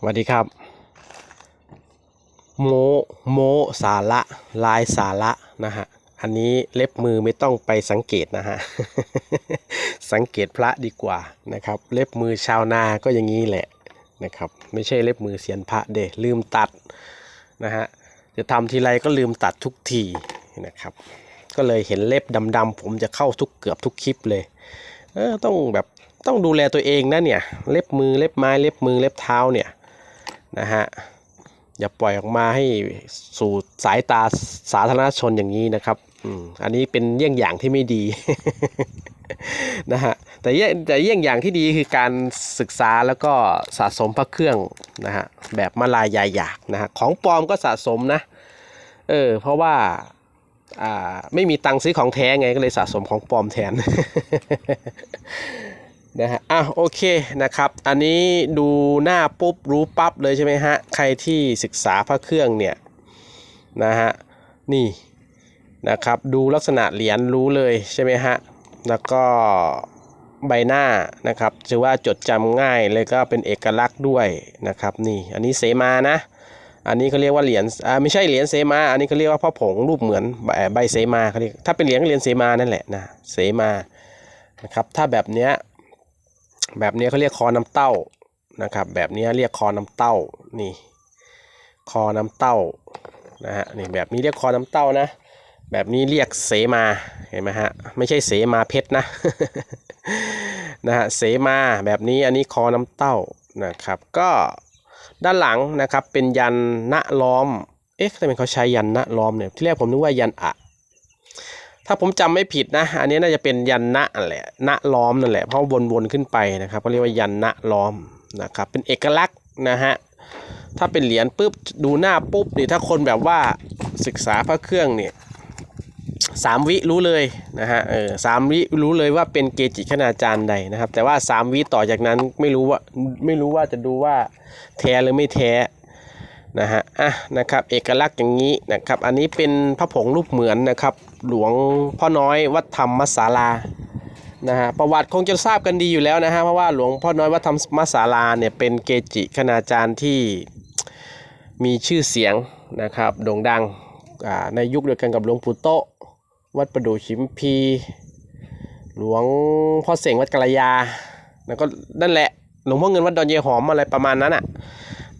สวัสดีครับ โมโมสาระลายสาระนะฮะอันนี้เล็บมือไม่ต้องไปสังเกตนะฮะ สังเกตพระดีกว่านะครับ เล็บมือชาวนาก็อย่างนี้แหละนะครับ ไม่ใช่เล็บมือเสียนพระเดลืมตัดนะฮะ จะทำทีไรก็ลืมตัดทุกทีนะครับ ก็เลยเห็นเล็บดำๆผมจะเข้าทุกเกือบทุกคลิปเลย เออต้องแบบต้องดูแลตัวเองนะเนี่ย เล็บมือเล็บไม้เล็บมือเล็บเท้าเนี่ย นะฮะอย่าปล่อยออกมาให้สู่สายตาสาธารณชนอย่างนี้นะครับอืมอันนี้เป็นเยี่ยงอย่างที่ไม่ดีนะฮะแต่เยี่ยแต่เยี่ยงอย่างที่ดีคือการศึกษาแล้วก็สะสมพระเครื่องนะฮะแบบมาลายยายอยากนะฮะของปลอมก็สะสมนะเออเพราะว่าอ่าไม่มีตังค์ซื้อของแท้ไงก็เลยสะสมของปลอมแทน นะฮะอะโอเคนะครับ อันนี้ดูหน้าปุ๊บรู้ปั๊บเลยใช่ไหมฮะ ใครที่ศึกษาพระเครื่องเนี่ยนะฮะนี่นะครับดูลักษณะเหรียญรู้เลยใช่ไหมฮะ แล้วก็ใบหน้านะครับถือว่าจดจำง่ายเลยก็เป็นเอกลักษณ์ด้วยนะครับนี่อันนี้เสมานะ อันนี้เขาเรียกว่าเหรียญอ่าไม่ใช่เหรียญเสมา อันนี้เขาเรียกว่าพ่อผงรูปเหมือนใบใบเสมาเขาเรียกถ้าเป็นเหรียญก็เหรียญเสมานั่นแหละนะเสมานะครับถ้าแบบเนี้ย แบบนี้เขาเรียกคอน้ำเต้านะครับ แบบนี้เรียกคอน้ำเต้านี่ คอน้ำเต้านะฮะนี่แบบนี้เรียกคอน้ำเต้านะ แบบนี้เรียกเสมาเห็นไหมฮะไม่ใช่เสมาเพชรนะนะฮะเสมาแบบนี้อันนี้คอน้ำเต้านะครับก็ด้านหลังนะครับเป็นยันณล้อม เอ๊ะทำไมเขาใช้ยันณล้อมเนี่ยที่แรกผมนึกว่ายันอะ ถ้าผมจำไม่ผิดนะ อันนี้น่าจะเป็นยันนั่นแหละณล้อมนั่นแหละ เพราะวนๆขึ้นไปนะครับเขาเรียกว่ายันณล้อมนะครับ เป็นเอกลักษณ์นะฮะ ถ้าเป็นเหรียญปุ๊บดูหน้าปุ๊บนี่ถ้าคนแบบว่าศึกษาพระเครื่องเนี่ยสามวิรู้เลยนะฮะ เออสามวิรู้เลยว่าเป็นเกจิคณาจารย์ใดนะครับ แต่ว่าสามวิต่อจากนั้นไม่รู้ว่าไม่รู้ว่าจะดูว่าแท้หรือไม่แท้ นะฮะอะนะครับเอกลักษณ์อย่างนี้นะครับอันนี้เป็นพระผงรูปเหมือนนะครับ หลวงพ่อน้อยวัดธรรมศาลานะฮะประวัติคงจะทราบกันดีอยู่แล้วนะฮะเพราะว่าหลวงพ่อน้อยวัดธรรมศาลาเนี่ยเป็นเกจิคณาจารย์ที่มีชื่อเสียงนะครับโด่งดังในยุคเดียวกันกับหลวงปู่โตวัดประดู่ชิมพี หลวงพ่อเสงวัดกะยาแล้วก็นั่นแหละหลวงพ่อเงินวัดดอนเยหอมอะไรประมาณนั้นอะ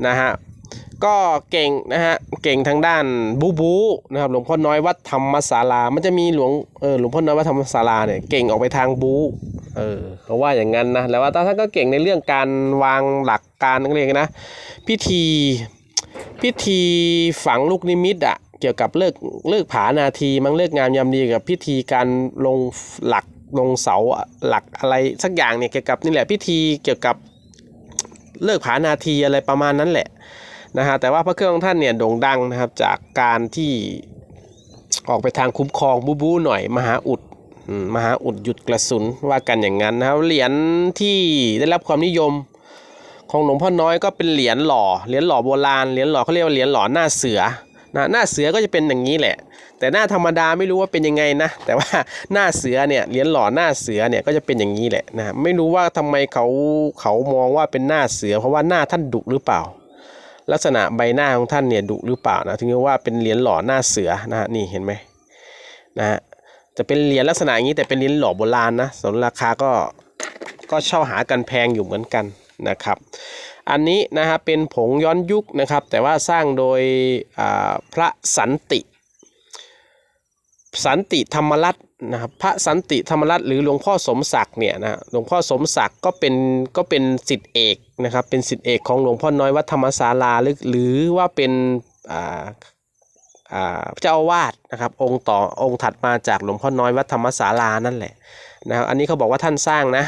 นะฮะ ก็เก่งนะฮะเก่งทางด้านบูบูนะครับหลวงพ่อน้อยวัดธรรมศาลา มันจะมีหลวงเออหลวงพ่อน้อยวัดธรรมศาลาเนี่ยเก่งออกไปทางบูเออเขาว่าอย่างนั้นนะแล้วว่าท่านก็เก่งในเรื่องการวางหลักการนั่นเองนะ พิธีพิธีฝังลูกนิมิตอะเกี่ยวกับเลิกเลิกผานาทีมั้งเลิกงามยามดีกับพิธีการลงหลักลงเสาหลักอะไรสักอย่างเนี่ยเกี่ยวกับนี่แหละพิธีเกี่ยวกับเลิกผานาทีอะไรประมาณนั้นแหละ นะฮะแต่ว่าพระเครื่องของท่านเนี่ยโด่งดังนะครับจากการที่ออกไปทางคุ้มครองบูบูหน่อยมหาอุดมมหาอุดหยุดกระสุนว่ากันอย่างนั้นนะครับเหรียญที่ได้รับความนิยมของหลวงพ่อน้อยก็เป็นเหรียญหล่อเหรียญหล่อโบราณเหรียญหล่อเขาเรียกว่าเหรียญหล่อหน้าเสือนะหน้าเสือก็จะเป็นอย่างนี้แหละ แต่หน้าธรรมดาไม่รู้ว่าเป็นยังไงนะ แต่ว่าหน้าเสือเนี่ยเหรียญหล่อหน้าเสือเนี่ยก็จะเป็นอย่างนี้แหละนะไม่รู้ว่าทำไมเขาเขามองว่าเป็นหน้าเสือ เพราะว่าหน้าท่านดุหรือเปล่า ลักษณะใบหน้าของท่านเนี่ยดุหรือเปล่านะถึงเรียกว่าเป็นเหรียญหล่อหน้าเสือนะฮะนี่เห็นไหมนะฮะจะเป็นเหรียญลักษณะอย่างนี้แต่เป็นเหรียญหล่อโบราณนะส่วนราคาก็ก็เช่าหากันแพงอยู่เหมือนกันนะครับ อันนี้นะครับเป็นผงย้อนยุคนะครับ แต่ว่าสร้างโดยอ่าพระสันติ สันติธรรมรัตน์ นะครับพระสันติธรรมรัตน์หรือหลวงพ่อสมศักดิ์เนี่ยนะหลวงพ่อสมศักดิ์ก็เป็นก็เป็นสิทธิเอกนะครับเป็นสิทธิเอกของหลวงพ่อน้อยวัดธรรมศาลาหรือหรือว่าเป็นอ่าอ่าเจ้าอาวาสนะครับองค์ต่อองค์ถัดมาจากหลวงพ่อน้อยวัดธรรมศาลานั่นแหละนะครับอันนี้เขาบอกว่าท่านสร้างนะ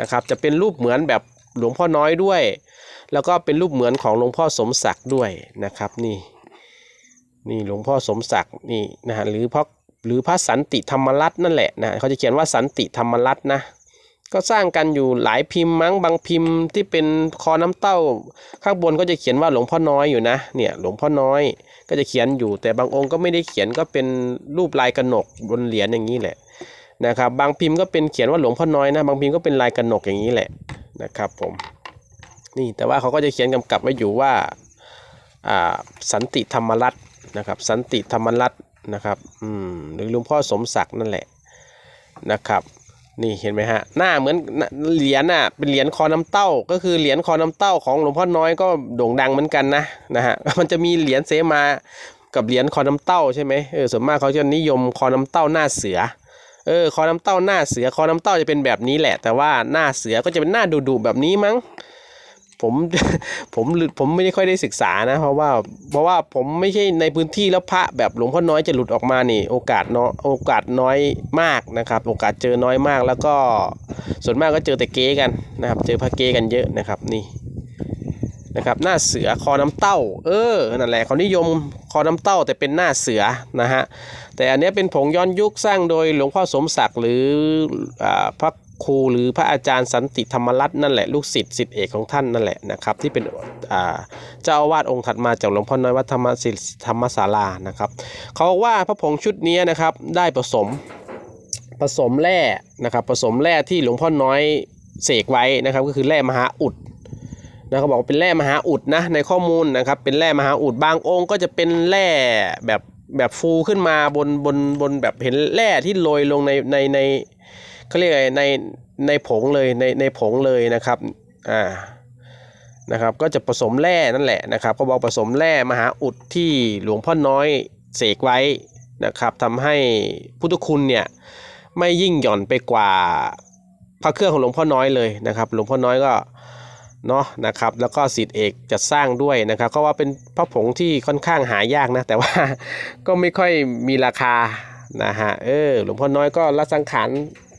นะครับจะเป็นรูปเหมือนแบบหลวงพ่อน้อยด้วย แล้วก็เป็นรูปเหมือนของหลวงพ่อสมศักดิ์ด้วยนะครับนี่นี่หลวงพ่อสมศักดิ์นี่นะฮะหรือพระ หรือพระสันติธรรมรัตน์นั่นแหละนะเขาจะเขียนว่าสันติธรรมรัตน์นะก็สร้างกันอยู่หลายพิมพ์มั้งบางพิมพ์ที่เป็นคอน้ำเต้า ข้างบนก็จะเขียนว่าหลวงพ่อน้อยอยู่นะเนี่ยหลวงพ่อน้อยก็จะเขียนอยู่ แต่บางองค์ก็ไม่ได้เขียนก็เป็นรูปลายกระหนกบนเหรียญอย่างนี้แหละนะครับบางพิมพ์ก็เป็นเขียนว่าหลวงพ่อน้อยนะบางพิมพ์ก็เป็นลายกระหนกอย่างนี้แหละนะครับผมนี่แต่ว่าเขาก็จะเขียนกำกับไว้อยู่ว่าอ่าสันติธรรมรัตน์นะครับสันติธรรมรัตน์ นะครับ อืมหรือหลวงพ่อสมศักดิ์นั่นแหละนะครับ นี่เห็นไหมฮะ หน้าเหมือนเหรียญน่ะ เป็นเหรียญคอน้ำเต้า ก็คือเหรียญคอน้ำเต้าของหลวงพ่อน้อยก็โด่งดังเหมือนกันนะนะฮะ มันจะมีเหรียญเสมากับเหรียญคอน้ำเต้าใช่ไหมเออ ส่วนมากเขาจะนิยมคอน้ำเต้าหน้าเสือ เออ คอน้ำเต้าหน้าเสือ คอน้ำเต้าจะเป็นแบบนี้แหละ แต่ว่าหน้าเสือก็จะเป็นหน้าดุๆแบบนี้มั้ง ผมผมผมไม่ได้ค่อยได้ศึกษานะ เพราะว่าเพราะว่าผมไม่ใช่ในพื้นที่แล้วพระแบบหลวงพ่อน้อยจะหลุดออกมานี่โอกาสเน้อยโอกาสน้อยมากนะครับ โอกาสเจอน้อยมากแล้วก็ส่วนมากก็เจอแต่เก๊กันนะครับ เจอพระเก๊กันเยอะนะครับนี่นะครับหน้าเสือคอน้ำเต้า เออนั่นแหละเขานิยมคอน้ำเต้าแต่เป็นหน้าเสือนะฮะแต่อันนี้เป็นผงย้อนยุคสร้างโดยหลวงพ่อสมศักดิ์หรืออาพระ ครูหรือพระอาจารย์สันติธรรมรัตน์นั่นแหละลูกศิษย์ศิษย์เอกของท่านนั่นแหละนะครับที่เป็นเจ้าอาวาสองค์ถัดมาจากหลวงพ่อน้อยวัดธรรมศิลป์ธรรมศาลานะครับเขาบอกว่าพระผงชุดนี้นะครับได้ผสมผสมแร่นะครับผสมแร่ที่หลวงพ่อน้อยเสกไว้นะครับก็คือแร่มหาอุดนะเขาบอกเป็นแร่มหาอุดนะในข้อมูลนะครับเป็นแร่มหาอุดบางองค์ก็จะเป็นแร่แบบแบบฟูขึ้นมาบนบนบนแบบเห็นแร่ที่โรยลงในในใน เขาเรียกไรในในผงเลยในในผงเลยนะครับอ่านะครับก็จะผสมแร่นั่นแหละนะครับเขาบอกผสมแร่มหาอุดที่หลวงพ่อน้อยเสกไว้นะครับทำให้พุทธคุณเนี่ยไม่ยิ่งหย่อนไปกว่าพระเครื่องของหลวงพ่อน้อยเลยนะครับ หลวงพ่อน้อยก็เนาะนะครับแล้วก็สิทธิเอกจัดสร้างด้วยนะครับก็ว่าเป็นพระผงที่ค่อนข้างหายากนะแต่ว่าก็ไม่ค่อยมีราคานะฮะเออหลวงพ่อน้อยก็ละสังขาร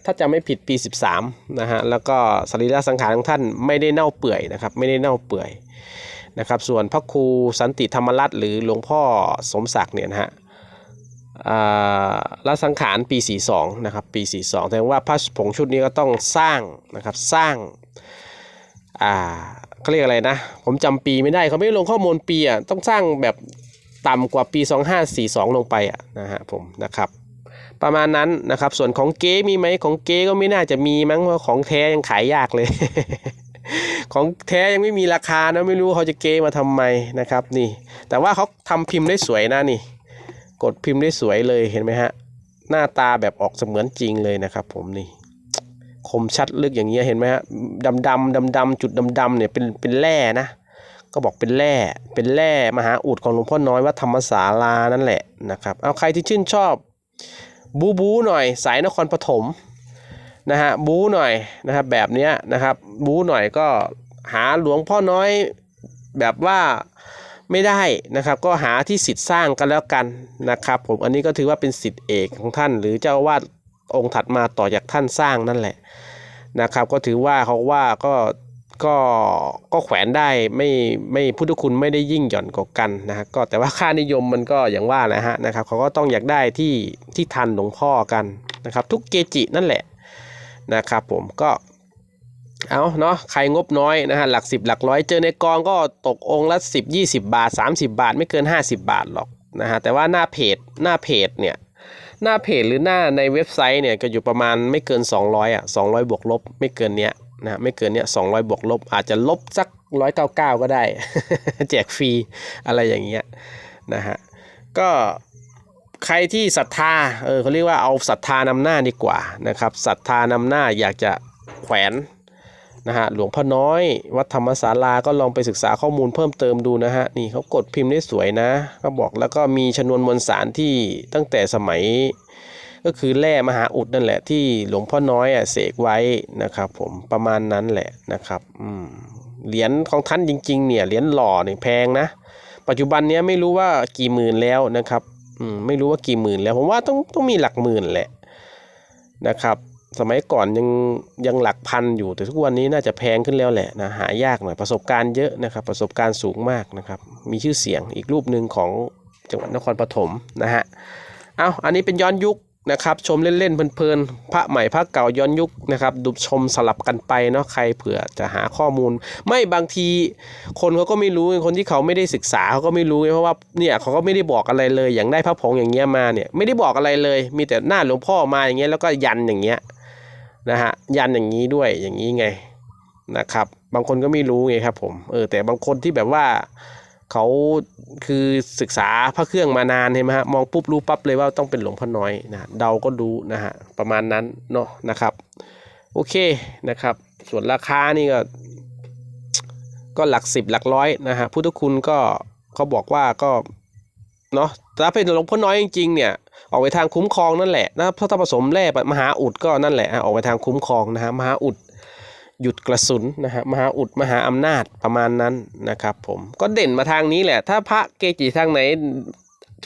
ถ้าจะไม่ผิดปี 13นะฮะแล้วก็สรีระสังขารของท่านไม่ได้เน่าเปื่อยนะครับไม่ได้เน่าเปื่อยนะครับส่วนพระครูสันติธรรมรัตน์หรือหลวงพ่อสมศักดิ์เนี่ยนะฮะอ่าละสังขารปี 42นะครับปี 42แสดงว่าพระผงชุดนี้ก็ต้องสร้างนะครับสร้างอ่าเขาเรียกอะไรนะ ผมจำปีไม่ได้เขาไม่ลงข้อมูลปีอะต้องสร้างแบบต่ำกว่าปี 2542 ลงไปอะนะฮะผมนะครับ ประมาณนั้นนะครับ ส่วนของเก๊มีไหมของเก๊ก็ไม่น่าจะมีมั้งเพราะของแท้ยังขายยากเลย ของแท้ยังไม่มีราคานะไม่รู้เขาจะเก๊มาทำไมนะครับนี่ แต่ว่าเขาทำพิมพ์ได้สวยนะนี่ กดพิมพ์ได้สวยเลยเห็นไหมฮะหน้าตาแบบออกเสมือนจริงเลยนะครับ ผมนี่คมชัดลึกอย่างเงี้ยเห็นไหมฮะดำดำดำดำจุดดำดำเนี่ยเป็นเป็นแร่นะ ก็บอกเป็นแร่เป็นแร่มหาอุดของหลวงพ่อน้อยวัดธรรมศาลานั่นแหละนะครับเอาใครที่ชื่นชอบ บูบูหน่อยสายนครปฐมนะฮะบูหน่อยนะครับแบบเนี้ยนะครับบูหน่อยก็หาหลวงพ่อน้อยแบบว่าไม่ได้นะครับก็หาที่สิทธิ์สร้างกันแล้วกันนะครับผมอันนี้ก็ถือว่าเป็นสิทธิ์เอกของท่าน หรือเจ้าอาวาดองค์ถัดมาต่อจากท่านสร้างนั่นแหละนะครับ ก็ถือว่าเขาว่าก็ ก็ก็แขวนได้ไม่ไม่พุทธคุณไม่ได้ยิ่งหย่อนกว่ากันนะฮะก็แต่ว่าค่านิยมมันก็อย่างว่าแหละฮะนะครับเขาก็ต้องอยากได้ที่ที่ทันหลวงพ่อกันนะครับ ทุกเกจินั่นแหละนะครับผมก็เอาเนาะใครงบน้อยนะฮะหลักสิบหลักร้อยเจอในกองก็ตกองละสิบยี่สิบาท30บาท ไม่เกิน50บาทหรอกนะฮะแต่ว่าหน้าเพจหน้าเพจเนี่ยหน้าเพจหรือหน้าในเว็บไซต์เนี่ยก็อยู่ประมาณไม่เกิน 200อะ200 บวกลบไม่เกินเนี้ย นะฮะไม่เกินเนี้ย200บวกลบ อาจจะลบสัก 199 ก็ได้ แจกฟรีอะไรอย่างเงี้ยนะฮะก็ใครที่ศรัทธาเออเขาเรียกว่าเอาศรัทธานำหน้าดีกว่านะครับศรัทธานำหน้าอยากจะแขวนนะฮะหลวงพ่อน้อยวัดธรรมศาลาก็ลองไปศึกษาข้อมูลเพิ่มเติมดูนะฮะนี่เขากดพิมพ์ได้สวยนะเขาบอกแล้วก็มีชนวนมวลสารที่ตั้งแต่สมัย ก็คือแร่มหาอุดนั่นแหละที่หลวงพ่อน้อยอะเสกไว้นะครับ ผมประมาณนั้นแหละนะครับอืมเหรียญของท่านจริง ๆ เนี่ยเหรียญหล่อเนี่ยแพงนะ ปัจจุบันเนี้ยไม่รู้ว่ากี่หมื่นแล้วนะครับอืมไม่รู้ว่ากี่หมื่นแล้วผมว่าต้องต้องมีหลักหมื่นแหละนะครับ สมัยก่อนยังยังหลักพันอยู่แต่ทุกวันนี้น่าจะแพงขึ้นแล้วแหละนะหายากหน่อยประสบการณ์เยอะนะครับ ประสบการณ์สูงมากนะครับ มีชื่อเสียงอีกรูปหนึ่งของจังหวัดนครปฐมนะฮะเอาอันนี้เป็นย้อนยุค นะครับ ชมเล่นๆเพลินๆพระใหม่พระเก่าย้อนยุคนะครับดูชมสลับกันไปเนาะใครเผื่อจะหาข้อมูล ไม่บางทีคนเขาก็ไม่รู้คนที่เขาไม่ได้ศึกษาเขาก็ไม่รู้เพราะว่าเนี่ยเขาก็ไม่ได้บอกอะไรเลย อย่างได้พระผงอย่างเงี้ยมาเนี่ยไม่ได้บอกอะไรเลย มีแต่หน้าหลวงพ่อมาอย่างเงี้ยแล้วก็ยันอย่างเงี้ยนะฮะยันอย่างนี้ด้วยอย่างนี้ไงนะครับ บางคนก็ไม่รู้ไงครับผมเออแต่บางคนที่แบบว่า เขาคือศึกษาพระเครื่องมานานเห็นไหมฮะมองปุ๊บรู้ปั๊บเลยว่าต้องเป็นหลวงพ่อน้อยนะเดาก็รู้นะฮะประมาณนั้นเนาะนะครับโอเคนะครับ ส่วนราคานี่ก็ ก็หลักสิบหลักร้อยนะฮะพุทธคุณก็เขาบอกว่าก็เนาะถ้าเป็นหลวงพ่อน้อยจริงๆเนี่ยออกไปทางคุ้มครองนั่นแหละนะถ้าผสมแร่มหาอุดก็นั่นแหละฮะออกไปทางคุ้มครองนะฮะมหาอุด หยุดกระสุนนะฮะมหาอุดมหาอำนาจประมาณนั้นนะครับผมก็เด่นมาทางนี้แหละ ถ้าพระเกจิทางไหน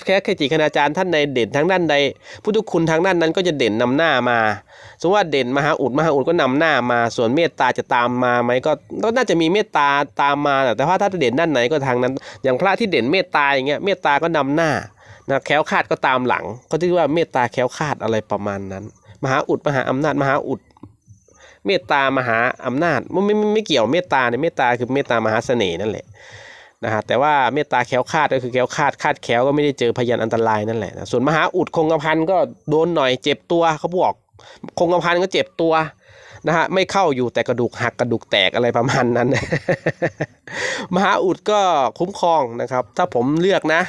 แค่เกจิคณาจารย์ท่านใดเด่นทางด้านใดพุทธคุณทางด้านนั้นก็จะเด่นนำหน้ามาสมมติว่าเด่นมหาอุดมหาอุดก็นำหน้ามา ส่วนเมตตาจะตามมาไหมก็ก็น่าจะมีเมตตาตามมา แต่ว่าถ้าเด่นด้านไหนก็ทางนั้น อย่างพระที่เด่นเมตตาอย่างเงี้ยเมตตาก็นำหน้านะแคล้วคาดก็ตามหลังเขาที่ว่าเมตตาแคล้วคาดอะไรประมาณนั้น มหาอุดมหาอำนาจมหาอุด เมตตามหาอำนาจม่ไม่ไม่ไม่เกี่ยวเมตตาเนี่ยเมตตาคือเมตตามหาเสน่ห์นั่นแหละนะฮะแต่ว่าเมตตาแคล้วคาดก็คือแคล้วคาดคาดแคล้วก็ไม่ได้เจอพยานอันตรายนั่นแหละนะส่วนมหาอุดคงกระพันก็โดนหน่อยเจ็บตัวเขาบอกคงกระพันก็เจ็บตัวนะฮะไม่เข้าอยู่แต่กระดูกหักกระดูกแตกอะไรประมาณนั้น มหาอุดก็คุ้มครองนะครับ ถ้าผมเลือกนะ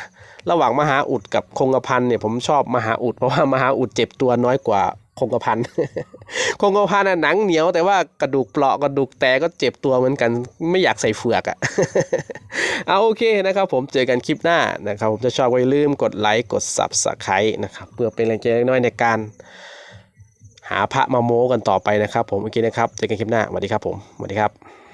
ระหว่างมหาอุดกับคงกระพันเนี่ยผมชอบมหาอุดเพราะว่ามหาอุดเจ็บตัวน้อยกว่า คงกระพันคงกระพันน่ะหนังเหนียวแต่ว่ากระดูกเปราะกระดูกแตกก็เจ็บตัวเหมือนกัน ไม่อยากใส่เฟือกอะ่ะเอาโอเคนะครับผมเจอกันคลิปหน้านะครับผมจะชอบก็อย่าลืมกดไลค์กด s u b สไครต์นะครับเพื่อเป็นแรงใจเล็กน้อยในการ หาพระมาโม้กันต่อไปนะครับ ผมโอเคนะครับเจอกันคลิปหน้าสวัสดีครับผมสวัสดีครับ